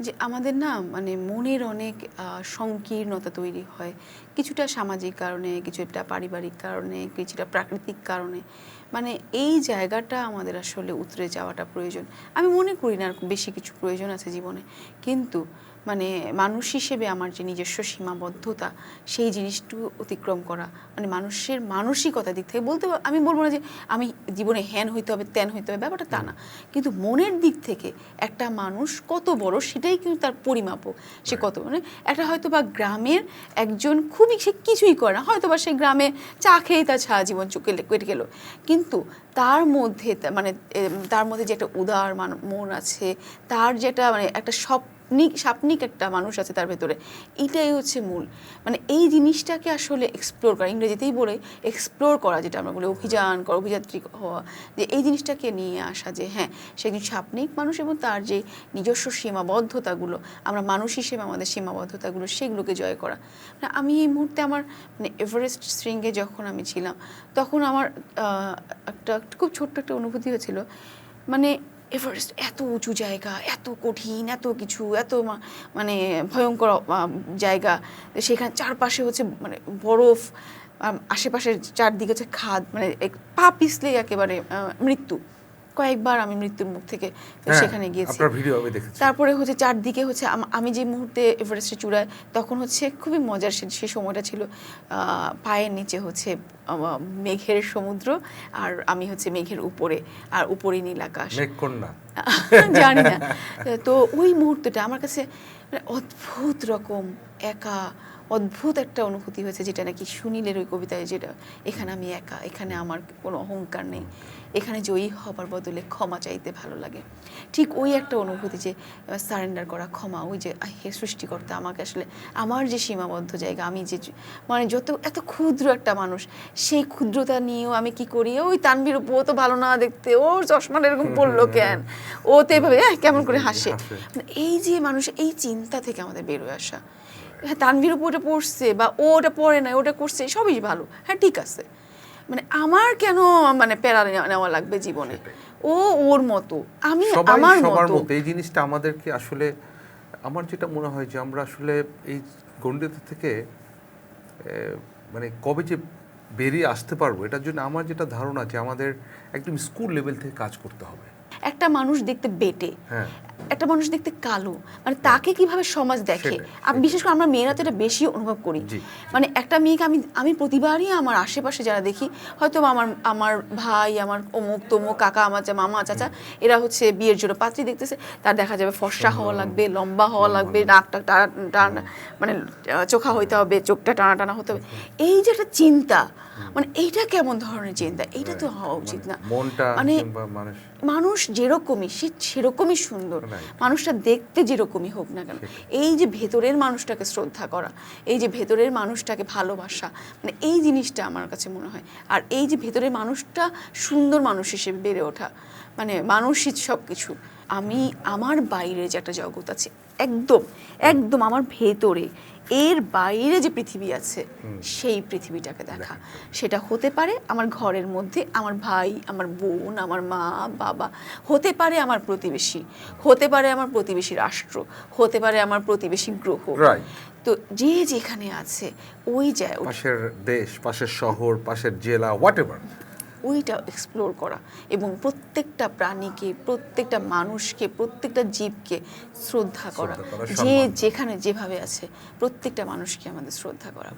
যে আমাদের না মানে মনের অনেক সংকীর্ণতা তৈরি হয়। কিছুটা সামাজিক কারণে কিছুটা পারিবারিক কারণে কিছুটা প্রাকৃতিক কারণে। মানে এই জায়গাটা আমাদের আসলে উতরে যাওয়াটা প্রয়োজন। আমি মনে করি না আর বেশি কিছু প্রয়োজন আছে জীবনে। কিন্তু মানে মানুষ হিসেবে আমার যে নিজস্ব সীমাবদ্ধতা সেই জিনিসটু অতিক্রম করা মানে মানুষের মানসিকতা দিক থেকে বলতে আমি বলব না যে আমি জীবনে হ্যান হইতে হবে ত্যান হইতে হবে ব্যাপারটা তা না। কিন্তু মনের দিক থেকে একটা মানুষ কত বড় সেটাই কিন্তু তার পরিমাপক। সে কত মানে? একটা হয়তো বা গ্রামের একজন খুবই সে কিছুই করে না হয়তো বা সে গ্রামে চা খেয়েই তার সারা জীবন চুকে কেটে গেল। কিন্তু তার মধ্যে মানে তার মধ্যে যে একটা উদার মান- মন আছে তার যেটা মানে একটা স্বপ্নিক স্বপ্নিক একটা মানুষ আছে তার ভেতরে। এটাই হচ্ছে মূল। মানে এই জিনিসটাকে আসলে এক্সপ্লোর করা, ইংরেজিতেই বলে এক্সপ্লোর করা, যেটা আমরা বলি অভিযান করা, অভিযাত্রী হওয়া, যে এই জিনিসটাকে নিয়ে আসা যে হ্যাঁ সে একজন স্বপ্নিক মানুষ এবং তার যে নিজস্ব সীমাবদ্ধতাগুলো, আমরা মানুষ হিসেবে আমাদের সীমাবদ্ধতাগুলো, সেগুলোকে জয় করা। মানে আমি এই মুহূর্তে আমার মানে এভারেস্ট শৃঙ্গে যখন আমি ছিলাম, তখন আমার একটা, খুব ছোট্ট একটা অনুভূতি হয়েছিল। মানে এভারেস্ট এত উঁচু জায়গা, এত কঠিন, এত কিছু, এত মানে ভয়ঙ্কর জায়গা। সেখানে, চারপাশে হচ্ছে মানে বরফ আশেপাশের চারদিকে হচ্ছে খাদ মানে পা পিসলেই একেবারে মৃত্যু। কয়েকবার আমি মৃত্যুর মুখ থেকে হ্যাঁ, সেখানে গিয়েছি। তারপরে হচ্ছে চারদিকে হচ্ছে আমি যে মুহূর্তে এভারেস্টের চূড়ায় তখন হচ্ছে খুবই মজার সে সময়টা ছিল পায়ের নিচে হচ্ছে মেঘের সমুদ্র আর আমি হচ্ছে মেঘের উপরে আর উপরে নীল আকাশ। জানি না। তো ওই মুহূর্তটা আমার কাছে মানে অদ্ভুত রকম একা অদ্ভুত একটা অনুভূতি হয়েছে যেটা নাকি সুনীলের ওই কবিতায় যেটা এখানে আমি একা এখানে আমার কোনো অহংকার নেই এখানে জয়ী হবার বদলে ক্ষমা চাইতে ভালো লাগে। ঠিক ওই একটা অনুভূতি যে সারেন্ডার করা ক্ষমা ওই যে হে সৃষ্টিকর্তা আমাকে আসলে আমার যে সীমাবদ্ধ জায়গা আমি যে মানে যত এত ক্ষুদ্র একটা মানুষ সেই ক্ষুদ্রতা নিয়েও আমি কি করি? ওই তানবির ও তো ভালো না দেখতে ওর চশমাটা এরকম পড়ল কেন? ও তো এভাবে কেমন করে হাসে। হাসে। মানে এই যে মানুষ এই চিন্তা থেকে আমাদের বেরোয় আসা। হ্যাঁ তানভীর উপর ওটা পড়ছে বা ও ওটা পড়ে না ওটা করছে সবই ভালো। হ্যাঁ ঠিক আছে। মানে আমার কেন মানে প্যারা নেওয়া- লাগবে জীবনে? ও ওর মতো আমি আমার সবার মতো। মতো। এই জিনিসটা আমাদেরকে আসলে আমার যেটা মনে হয় যে আমরা আসলে এই গণ্ডিত থেকে মানে কবে যে বেরিয়ে আসতে পারব এটার জন্য আমার যেটা ধারণা যে আমাদের একদম স্কুল লেভেল থেকে কাজ করতে হবে। একটা মানুষ দেখতে বেটে। হ্যাঁ। একটা মানুষ দেখতে কালো মানে তাকে কীভাবে সমাজ দেখে? আমি বিশেষ করে আমরা মেয়েরা তো এটা বেশি অনুভব করি। মানে একটা মেয়েকে আমি আমি প্রতিবারই আমার আশেপাশে যারা দেখি হয়তো আমার আমার ভাই আমার অমুক তমুক কাকা আমার চা মামা চাচা এরা হচ্ছে বিয়ের জন্য পাত্রী দেখতেছে তার দেখা যাবে ফর্সা হওয়া লাগবে লম্বা হওয়া লাগবে নাকটা টানা টানা মানে চোখা হইতে হবে চোখটা টানা টানা হতে হবে। এই যে একটা চিন্তা মানে এইটা কেমন ধরনের চিন্তা? এইটা তো হওয়া উচিত না। মানে মানুষ যেরকমই সে সেরকমই সুন্দর. মানুষটা দেখতে যেরকমই হোক না কেন এই যে ভেতরের মানুষটাকে শ্রদ্ধা করা এই যে ভেতরের মানুষটাকে ভালোবাসা মানে এই জিনিসটা আমার কাছে মনে হয়। আর এই যে ভেতরের মানুষটা সুন্দর মানুষ হিসেবে বেড়ে ওঠা মানে মানুষই সব কিছু আমি আমার বাইরে যে একটা জগৎ আছে একদম একদম আমার ভেতরে এর বাইরে যে পৃথিবী আছে সেই পৃথিবীটাকে দেখা। সেটা হতে পারে আমার ঘরের মধ্যে আমার ভাই আমার বোন আমার মা বাবা হতে পারে আমার প্রতিবেশী হতে পারে আমার প্রতিবেশী রাষ্ট্র হতে পারে আমার প্রতিবেশী গ্রহ. তো যে যেখানে আছে ওই যায় পাশের দেশ পাশের শহর পাশের জেলা হোয়াট এভার ওইটা এক্সপ্লোর করা এবং প্রত্যেকটা প্রাণীকে প্রত্যেকটা মানুষকে প্রত্যেকটা জীবকে শ্রদ্ধা করা। যে যেখানে যেভাবে আছে প্রত্যেকটা মানুষকে আমাদের শ্রদ্ধা করা।